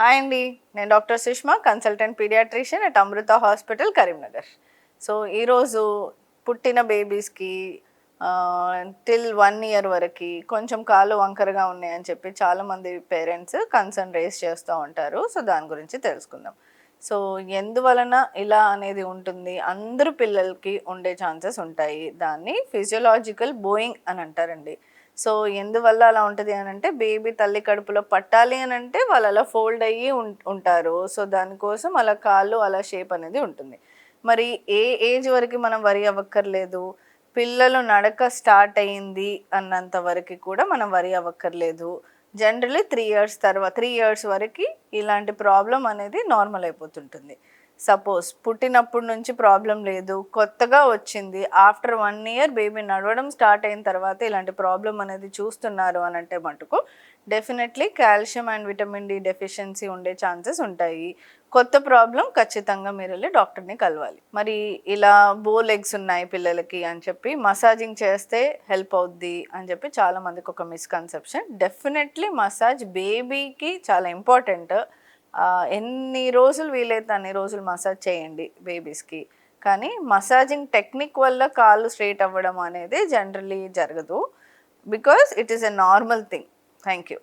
Hi అండి. నేను doctor Sushma consultant paediatrician at Amrita hospital Karimnagar. So ఈరోజు పుట్టిన బేబీస్కి టిల్ వన్ ఇయర్ వరకు కొంచెం కాళ్ళు వంకరగా ఉన్నాయని చెప్పి చాలామంది పేరెంట్స్ కన్సర్న్ రేస్ చేస్తూ ఉంటారు. సో దాని గురించి తెలుసుకుందాం. సో ఎందువలన ఇలా అనేది ఉంటుంది? అందరు పిల్లలకి ఉండే ఛాన్సెస్ ఉంటాయి. దాన్ని ఫిజియోలాజికల్ బోయింగ్ అని అంటారండి. సో ఎందువల్ల అలా ఉంటుంది అని అంటే బేబీ తల్లి కడుపులో పట్టాలి అని అంటే వాళ్ళు అలా ఫోల్డ్ అయ్యి ఉం- ఉంటారు. సో దానికోసం అలా కాళ్ళు అలా షేప్ అనేది ఉంటుంది. మరి ఏ ఏజ్ వరకు మనం వరి అవ్వక్కర్లేదు? పిల్లలు నడక స్టార్ట్ అయింది అన్నంత వరకు కూడా మనం వరి అవ్వక్కర్లేదు. జనరలీ త్రీ ఇయర్స్ తర్వాత త్రీ ఇయర్స్ వరకు ఇలాంటి ప్రాబ్లం అనేది నార్మల్ అయిపోతుంటుంది. సపోజ్ పుట్టినప్పటి నుంచి ప్రాబ్లం లేదు. కొత్తగా వచ్చింది. ఆఫ్టర్ వన్ ఇయర్ బేబీ నడవడం స్టార్ట్ అయిన తర్వాత ఇలాంటి ప్రాబ్లం అనేది చూస్తున్నారు అని అంటే మటుకు definitely calcium and vitamin D deficiency ఉండే ఛాన్సెస్ ఉంటాయి. కొత్త ప్రాబ్లం ఖచ్చితంగా మీరు వెళ్ళి డాక్టర్ని కలవాలి. మరి ఇలా బో లెగ్స్ ఉన్నాయి పిల్లలకి అని చెప్పి మసాజింగ్ చేస్తే హెల్ప్ అవుద్ది అని చెప్పి చాలా మందికి ఒక మిస్కన్సెప్షన్ డెఫినెట్లీ మసాజ్ బేబీకి చాలా ఇంపార్టెంట్ ఎన్ని రోజులు వీలైతే అన్ని రోజులు మసాజ్ చేయండి బేబీస్కి. కానీ మసాజింగ్ టెక్నిక్ వల్ల కాళ్ళు స్ట్రైట్ అవ్వడం అనేది జనరలీ జరగదు. Because it is a normal thing. Thank you.